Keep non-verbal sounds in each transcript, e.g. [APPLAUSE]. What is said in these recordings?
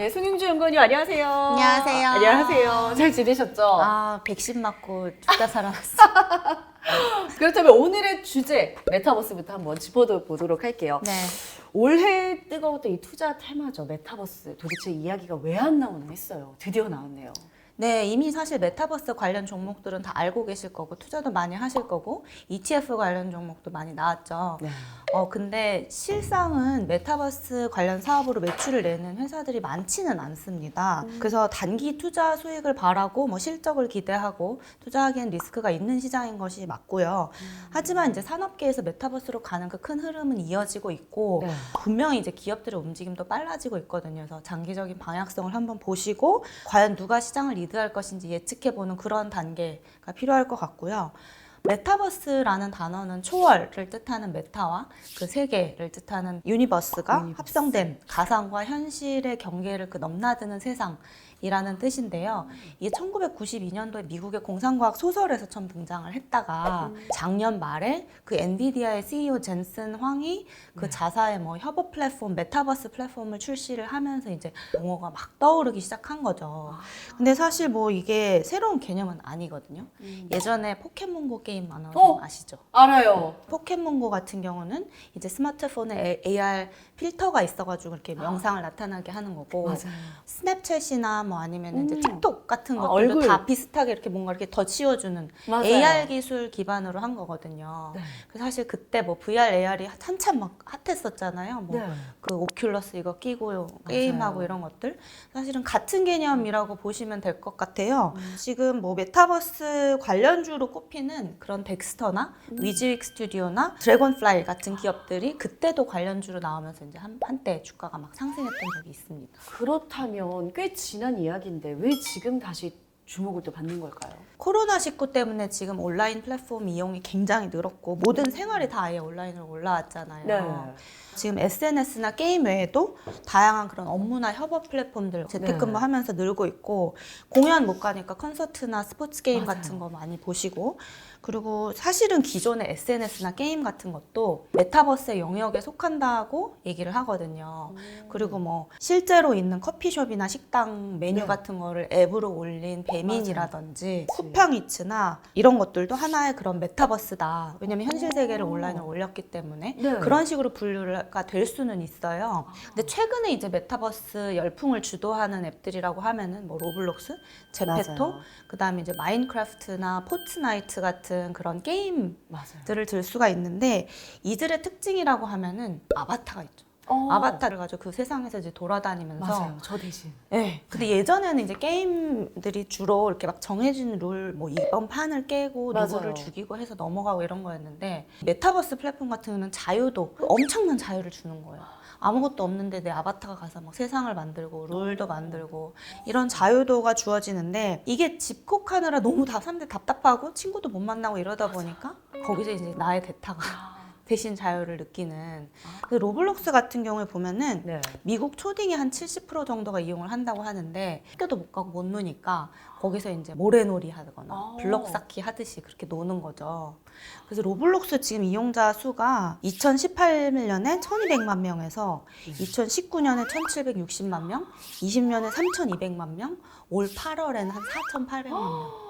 네, 송영주 연구원님 안녕하세요. 안녕하세요. 안녕하세요. 잘 지내셨죠? 아, 백신 맞고 죽다 살아났어. [LAUGHS] 그렇다면 오늘의 주제 메타버스부터 한번 짚어보도록 할게요. 네. 올해 뜨거웠던 이 투자 테마죠. 메타버스. 도대체 이야기가 왜 안 나오나 했어요. 드디어 나왔네요. 네, 이미 사실 메타버스 관련 종목들은 다 알고 계실 거고 투자도 많이 하실 거고 ETF 관련 종목도 많이 나왔죠. 네. 어, 근데 실상은 메타버스 관련 사업으로 매출을 내는 회사들이 많지는 않습니다. 그래서 단기 투자 수익을 바라고 뭐 실적을 기대하고 투자하기엔 리스크가 있는 시장인 것이 맞고요. 하지만 이제 산업계에서 메타버스로 가는 그 큰 흐름은 이어지고 있고 네. 분명히 이제 기업들의 움직임도 빨라지고 있거든요. 그래서 장기적인 방향성을 한번 보시고 과연 누가 시장을 리드할 것인지 예측해 보는 그런 단계가 필요할 것 같고요. 메타버스라는 단어는 초월을 뜻하는 메타와 그 세계를 뜻하는 유니버스가 유니버스. 합성된 가상과 현실의 경계를 그 넘나드는 세상 이라는 뜻인데요. 이게 1992년도에 미국의 공상과학 소설에서 처음 등장을 했다가 작년 말에 그 엔비디아의 CEO 젠슨 황이 그 자사의 뭐 협업 플랫폼, 메타버스 플랫폼을 출시를 하면서 이제 용어가 막 떠오르기 시작한 거죠. 근데 사실 뭐 이게 새로운 개념은 아니거든요. 예전에 포켓몬고 게임 만화 어? 아시죠? 알아요. 포켓몬고 같은 경우는 이제 스마트폰에 AR 필터가 있어가지고 이렇게 영상을 나타나게 하는 거고 맞아요. 스냅챗이나 뭐 아니면 이제 음. 틱톡 같은 아, 것들도 얼굴. 다 비슷하게 이렇게 뭔가 이렇게 더 씌워주는 맞아요. AR 기술 기반으로 한 거거든요. 네. 그래서 사실 그때 뭐 VR, AR이 한참 막 핫했었잖아요. 뭐 네. 그 오큘러스 이거 끼고 게임하고 이런 것들 사실은 같은 개념이라고 보시면 될 것 같아요. 지금 뭐 메타버스 관련주로 꼽히는 그런 덱스터나 위즈윅 스튜디오나 드래곤플라이 같은 기업들이 그때도 관련주로 나오면서 이제 한, 한때 주가가 막 상승했던 적이 있습니다. 그렇다면 꽤 지난 이야기인데 왜 지금 다시 주목을 또 받는 걸까요? 코로나19 때문에 지금 온라인 플랫폼 이용이 굉장히 늘었고 모든 생활이 다 아예 온라인으로 올라왔잖아요. 네. 지금 SNS나 게임 외에도 다양한 그런 업무나 협업 플랫폼들 재택근무 하면서 늘고 있고 공연 못 가니까 콘서트나 스포츠 게임. 같은 거 많이 보시고 그리고 사실은 기존의 SNS나 게임 같은 것도 메타버스의 영역에 속한다고 얘기를 하거든요. 그리고 뭐 실제로 있는 커피숍이나 식당 메뉴 네. 같은 거를 앱으로 올린 배민이라든지. 쿠팡이츠나 이런 것들도 하나의 그런 메타버스다. 왜냐면 현실 세계를 온라인으로 올렸기 때문에 네. 그런 식으로 분류가 될 수는 있어요. 근데 최근에 이제 메타버스 열풍을 주도하는 앱들이라고 하면은 뭐 로블록스, 제페토. 그다음에 이제 마인크래프트나 포트나이트 같은 그런 게임들을 맞아요. 들 수가 있는데 이들의 특징이라고 하면은 아바타가 있죠. 어. 아바타를 가지고 그 세상에서 이제 돌아다니면서 맞아요. 저 대신. 네. 근데 예전에는 이제 게임들이 주로 이렇게 막 정해진 룰, 뭐 이번 판을 깨고 맞아요. 누구를 죽이고 해서 넘어가고 이런 거였는데 메타버스 플랫폼 같은 경우는 자유도 엄청난 자유를 주는 거예요. 아무것도 없는데 내 아바타가 가서 막 세상을 만들고 룰도 만들고 이런 자유도가 주어지는데 이게 집콕하느라 너무 다 사람들 답답하고 친구도 못 만나고 이러다 보니까 거기서 이제 나의 대타가 대신 자유를 느끼는 그 로블록스 같은 경우에 보면은 네. 미국 초딩이 한70% 정도가 이용을 한다고 하는데 학교도 못 가고 못 노니까 거기서 이제 모래놀이 하거나 아. 블럭 쌓기 하듯이 그렇게 노는 거죠. 그래서 로블록스 지금 이용자 수가 2018년에 1200만 명에서 2019년에 1760만 명, 20년에 3200만 명, 올 8월에는 한 4800만 명. [GASPS]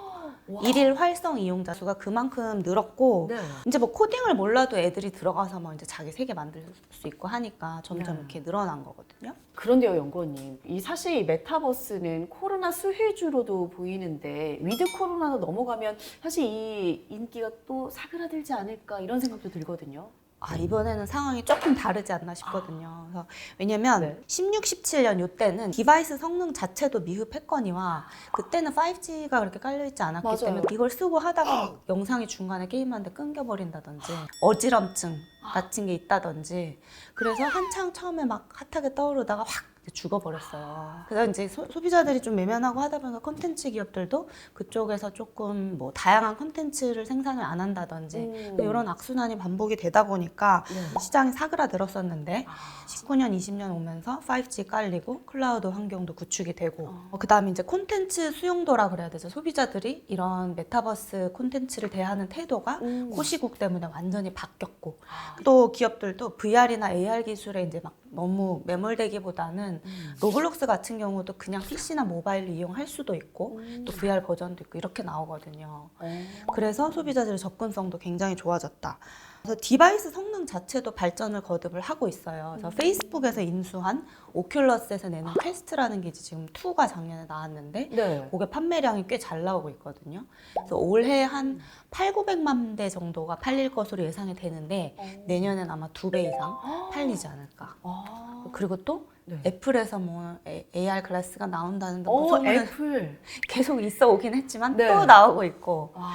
와. 일일 활성 이용자 수가 그만큼 늘었고 네. 이제 뭐 코딩을 몰라도 애들이 들어가서 뭐 이제 자기 세계 만들 수 있고 하니까 점점 네. 이렇게 늘어난 거거든요. 그런데요, 연구원님. 이 사실 이 메타버스는 코로나 수혜주로도 보이는데 위드 코로나가 넘어가면 사실 이 인기가 또 사그라들지 않을까 이런 생각도 들거든요. 아 이번에는 상황이 조금 다르지 않나 싶거든요. 그래서 왜냐면 네. 16, 17년 요때는 디바이스 성능 자체도 미흡했거니와 그때는 5G가 그렇게 깔려 있지 않았기 맞아요. 때문에 이걸 쓰고 하다가 막 영상이 중간에 게임하는데 끊겨버린다든지 어지럼증 같은 게 있다든지 그래서 한창 처음에 막 핫하게 떠오르다가 확 죽어버렸어요. 그래서 이제 소, 소비자들이 좀 외면하고 하다 보니까 콘텐츠 기업들도 그쪽에서 조금 뭐 다양한 콘텐츠를 생산을 안 한다든지 음. 이런 악순환이 반복이 되다 보니까 네. 시장이 사그라들었었는데 아. 19년, 20년 오면서 5G 깔리고 클라우드 환경도 구축이 되고 어. 그 다음에 이제 콘텐츠 수용도라 그래야 되죠. 소비자들이 이런 메타버스 콘텐츠를 대하는 태도가 음. 코시국 때문에 완전히 바뀌었고 또 기업들도 VR이나 AR 기술에 이제 막 너무 매몰되기보다는 경우는 로블록스 같은 경우도 그냥 PC나 모바일로 이용할 수도 있고 음. 또 VR 버전도 있고 이렇게 나오거든요. 어. 그래서 소비자들의 접근성도 굉장히 좋아졌다. 그래서 디바이스 성능 자체도 발전을 거듭을 하고 있어요. 그래서 페이스북에서 인수한 오큘러스에서 내는 퀘스트라는 게 지금 2가 작년에 나왔는데 네. 그게 판매량이 꽤 잘 나오고 있거든요. 그래서 올해 한 8, 900만 대 정도가 팔릴 것으로 예상이 되는데 내년엔 아마 두 배 이상 팔리지 않을까. 아. 그리고 또 네. 애플에서 뭐 AR 글라스가 나온다는데 뭐 어, 소문은 애플. [LAUGHS] 계속 있어 오긴 했지만 네. 또 나오고 있고 와.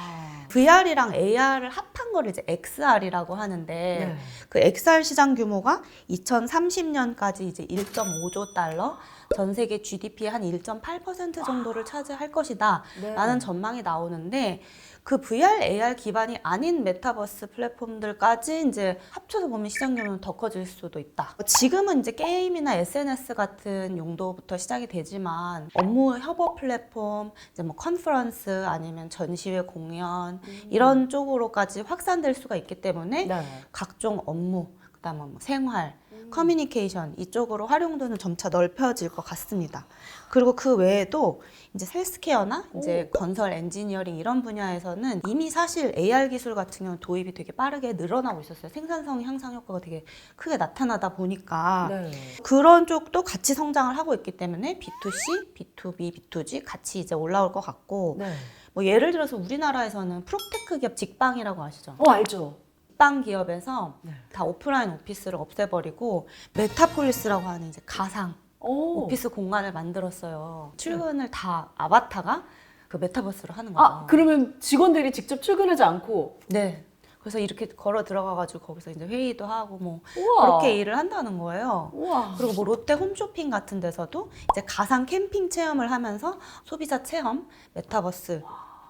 VR이랑 AR을 합한 거를 이제 XR이라고 하는데 네. 그 XR 시장 규모가 2030년까지 이제 1.5조 달러, 전 세계 GDP의 한 1.8% 정도를 차지할 것이다. 네. 라는 전망이 나오는데 그 VR, AR 기반이 아닌 메타버스 플랫폼들까지 이제 합쳐서 보면 시장 규모는 더 커질 수도 있다. 지금은 이제 게임이나 SNS 같은 용도부터 시작이 되지만 업무 협업 플랫폼, 이제 뭐 컨퍼런스 아니면 전시회 공연 이런 쪽으로까지 확산될 수가 있기 때문에 네. 각종 업무, 그다음에 뭐 생활, 커뮤니케이션 이쪽으로 활용도는 점차 넓혀질 것 같습니다. 그리고 그 외에도 이제 헬스케어나 이제 건설, 엔지니어링 이런 분야에서는 이미 사실 AR 기술 같은 경우는 도입이 되게 빠르게 늘어나고 있었어요. 생산성 향상 효과가 되게 크게 나타나다 보니까 네. 그런 쪽도 같이 성장을 하고 있기 때문에 B2C, B2B, B2G 같이 이제 올라올 것 같고 네. 뭐 예를 들어서 우리나라에서는 프로테크 기업 직방이라고 아시죠? 어, 알죠. 빵 기업에서 네. 다 오프라인 오피스를 없애버리고 메타폴리스라고 하는 이제 가상 오. 오피스 공간을 만들었어요. 출근을 다 아바타가 그 메타버스로 하는 거죠. 아, 그러면 직원들이 직접 출근하지 않고 네. 그래서 이렇게 걸어 들어가가지고 거기서 이제 회의도 하고 뭐 우와. 그렇게 일을 한다는 거예요. 우와. 그리고 뭐 롯데 홈쇼핑 같은 데서도 이제 가상 캠핑 체험을 하면서 소비자 체험 메타버스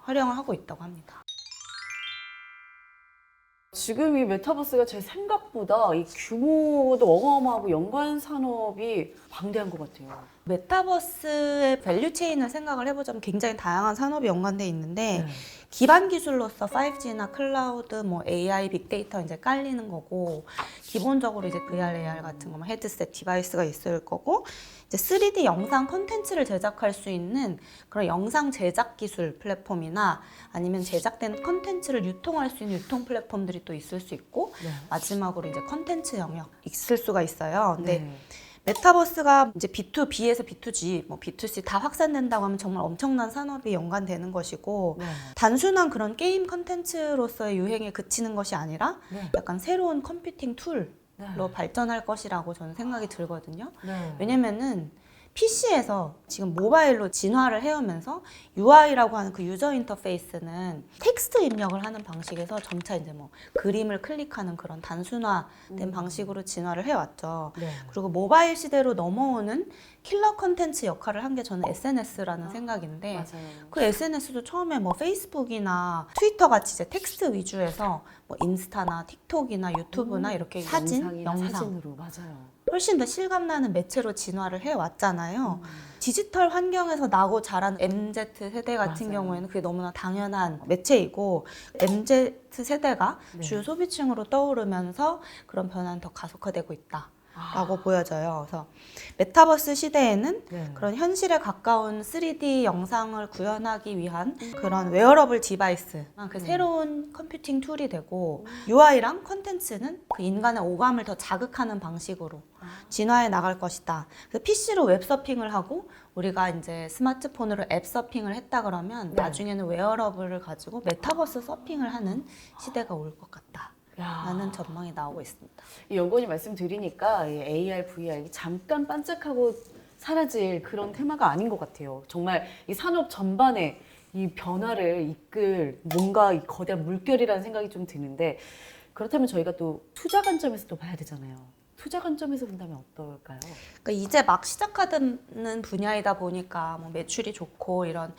활용을 하고 있다고 합니다. 지금 이 메타버스가 제 생각보다 이 규모도 어마어마하고 연관 산업이 방대한 것 같아요. 메타버스의 밸류 체인을 생각을 해보자면 굉장히 다양한 산업이 연관돼 있는데 네. 기반 기술로서 5G나 클라우드, 뭐 AI, 빅데이터 이제 깔리는 거고 기본적으로 이제 VR, AR 같은 거, 뭐 헤드셋 디바이스가 있을 거고 이제 3D 영상 콘텐츠를 제작할 수 있는 그런 영상 제작 기술 플랫폼이나 아니면 제작된 콘텐츠를 유통할 수 있는 유통 플랫폼들이 또 있을 수 있고 네. 마지막으로 이제 콘텐츠 영역 있을 수가 있어요. 근데 네. 메타버스가 이제 B2B에서 B2G, 뭐 B2C 다 확산된다고 하면 정말 엄청난 산업이 연관되는 것이고 네. 단순한 그런 게임 컨텐츠로서의 유행에 그치는 것이 아니라 네. 약간 새로운 컴퓨팅 툴로 네. 발전할 것이라고 저는 생각이 들거든요. 네. 왜냐면은 PC에서 지금 모바일로 진화를 해오면서 UI라고 하는 그 유저 인터페이스는 텍스트 입력을 하는 방식에서 점차 이제 뭐 그림을 클릭하는 그런 단순화된 방식으로 진화를 해왔죠. 네. 그리고 모바일 시대로 넘어오는 킬러 컨텐츠 역할을 한 게 저는 SNS라는 생각인데 맞아요. 그 SNS도 처음에 뭐 페이스북이나 트위터 같이 이제 텍스트 위주에서 뭐 인스타나 틱톡이나 유튜브나 이렇게 사진, 영상이나 영상 사진으로 맞아요. 훨씬 더 실감나는 매체로 진화를 해왔잖아요. 음. 디지털 환경에서 나고 자란 MZ 세대 같은 맞아요. 경우에는 그게 너무나 당연한 매체이고 MZ 세대가 네. 주요 소비층으로 떠오르면서 그런 변화는 더 가속화되고 있다. 라고 보여져요. 그래서 메타버스 시대에는 네. 그런 현실에 가까운 3D 영상을 구현하기 위한 그런 웨어러블 디바이스, 아, 그 음. 새로운 컴퓨팅 툴이 되고 UI랑 컨텐츠는 그 인간의 오감을 더 자극하는 방식으로 진화해 나갈 것이다. 그래서 PC로 웹 서핑을 하고 우리가 이제 스마트폰으로 앱 서핑을 했다 그러면 네. 나중에는 웨어러블을 가지고 메타버스 서핑을 하는 시대가 올 것 같다. 야. 라는 전망이 나오고 있습니다. 이 연구원이 말씀드리니까 이 AR, VR 이 잠깐 반짝하고 사라질 그런 테마가 아닌 것 같아요. 정말 이 산업 전반에 이 변화를 이끌 뭔가 이 거대한 물결이라는 생각이 좀 드는데 그렇다면 저희가 또 투자 관점에서 또 봐야 되잖아요. 투자 관점에서 본다면 어떨까요? 그러니까 이제 막 시작하는 분야이다 보니까 뭐 매출이 좋고 이런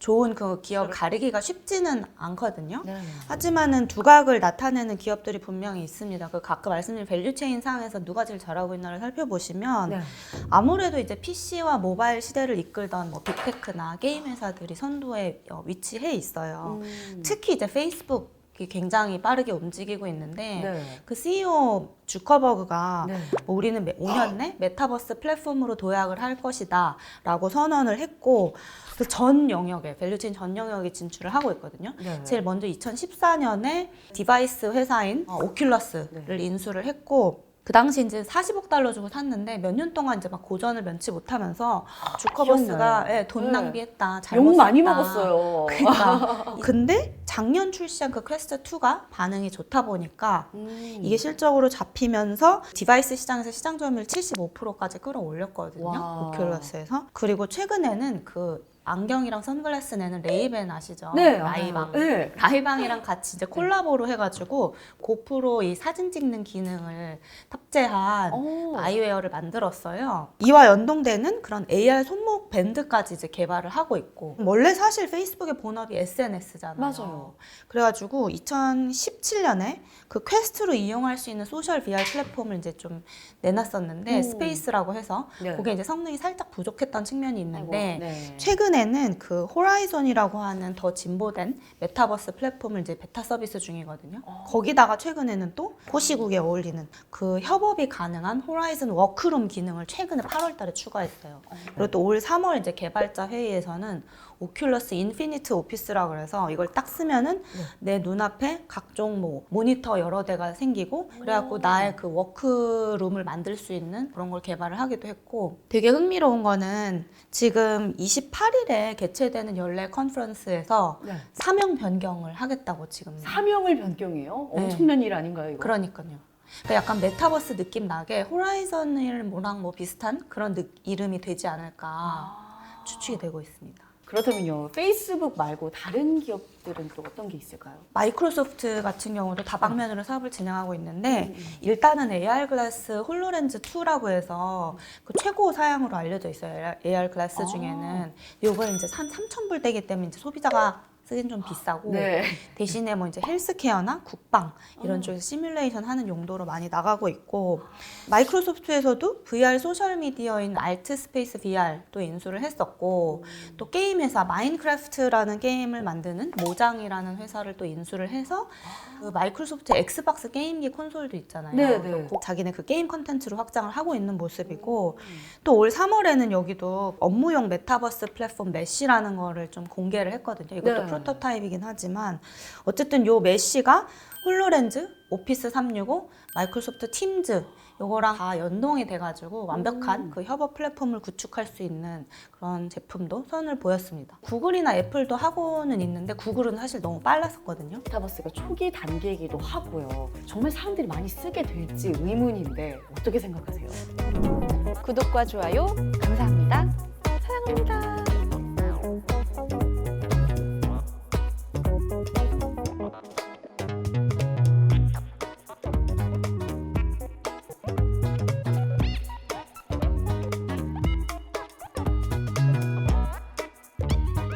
좋은 그 기업을 가리기가 쉽지는 않거든요. 네. 하지만은 두각을 나타내는 기업들이 분명히 있습니다. 그 아까 말씀드린 밸류체인 상에서 누가 제일 잘하고 있나를 살펴보시면 네. 아무래도 이제 PC와 모바일 시대를 이끌던 뭐 빅테크나 게임 회사들이 선두에 어, 위치해 있어요. 음. 특히 이제 페이스북 굉장히 빠르게 움직이고 있는데 네. 그 CEO 주커버그가 네. 뭐 우리는 5년 내 메타버스 플랫폼으로 도약을 할 것이다 라고 선언을 했고 그전 영역에 밸류체인 전 영역에 진출을 하고 있거든요. 네. 제일 먼저 2014년에 디바이스 회사인 어, 오큘러스를 네. 인수를 했고 그 당시 이제 40억 달러 주고 샀는데 몇 년 동안 이제 막 고전을 면치 못하면서 주커버스가. 예, 돈 네. 낭비했다. 잘못 욕 많이. 먹었어요. 그러니까 [LAUGHS] 근데 작년 출시한 그 퀘스트 2가 반응이 좋다 보니까 음. 이게 실적으로 잡히면서 디바이스 시장에서 시장 점유율 75%까지 끌어올렸거든요. 와. 오큘러스에서. 그리고 최근에는 그 안경이랑 선글라스 내는 레이벤 아시죠? 네, 라이방. 알아요. 네. 라이방이랑 같이 이제 콜라보로 해가지고 고프로 이 사진 찍는 기능을 탑재한 오. 아이웨어를 만들었어요. 이와 연동되는 그런 AR 손목 밴드까지 이제 개발을 하고 있고 원래 사실 페이스북의 본업이 SNS잖아요. 맞아요. 그래가지고 2017년에 그 퀘스트로 이용할 수 있는 소셜 VR 플랫폼을 이제 좀 내놨었는데 음. 스페이스라고 해서 네. 그게 이제 성능이 살짝 부족했던 측면이 있는데 아이고, 네. 최근 에는 그 호라이즌이라고 하는 더 진보된 메타버스 플랫폼을 이제 베타 서비스 중이거든요. 어. 거기다가 최근에는 또 호시국에 어울리는 그 협업이 가능한 호라이즌 워크룸 기능을 최근에 8월 달에 추가했어요. 그리고 또 올 3월 이제 개발자 회의에서는 오큘러스 인피니트 오피스라고 그래서 이걸 딱 쓰면은 내 눈앞에 각종 뭐 모니터 여러 대가 생기고 그래갖고 나의 그 워크룸을 만들 수 있는 그런 걸 개발을 하기도 했고 되게 흥미로운 거는 지금 28일에 개최되는 연례 컨퍼런스에서 네. 사명 변경을 하겠다고 지금 사명을 변경해요? 네. 엄청난 일 아닌가요, 이거? 그러니까요. 그러니까 약간 메타버스 느낌 나게 호라이즌을 뭐랑 뭐 비슷한 그런 느- 이름이 되지 않을까 아. 추측이 되고 있습니다. 그렇다면요, 페이스북 말고 다른 기업들은 또 어떤 게 있을까요? 마이크로소프트 같은 경우도 다방면으로 사업을 진행하고 있는데 일단은 AR 글라스 홀로렌즈 2라고 해서 그 최고 사양으로 알려져 있어요. AR 글라스 아. 중에는 요걸 이제 한 3,000불 대기 때문에 이제 소비자가 쓰긴 좀 비싸고 네. 대신에 뭐 이제 헬스케어나 국방 이런 어. 쪽에서 시뮬레이션 하는 용도로 많이 나가고 있고 마이크로소프트에서도 VR 소셜 미디어인 알트 스페이스 VR 또 인수를 했었고 또 게임 회사 마인크래프트라는 게임을 만드는 모장이라는 회사를 또 인수를 해서 그 마이크로소프트 엑스박스 게임기 콘솔도 있잖아요. 네, 네. 그 자기네 그 게임 컨텐츠로 확장을 하고 있는 모습이고 또올 3월에는 여기도 업무용 메타버스 플랫폼 메시라는 거를 좀 공개를 했거든요. 이것도 네. 프로토타입이긴 하지만 어쨌든 요 메시가 홀로렌즈, 오피스 365, 마이크로소프트 팀즈 요거랑 다 연동이 돼가지고 완벽한 음. 그 협업 플랫폼을 구축할 수 있는 그런 제품도 선을 보였습니다. 구글이나 애플도 하고는 있는데 구글은 사실 너무 빨랐었거든요. 메타버스가 초기 단계이기도 하고요. 정말 사람들이 많이 쓰게 될지 의문인데 어떻게 생각하세요? 구독과 좋아요 감사합니다. 사랑합니다.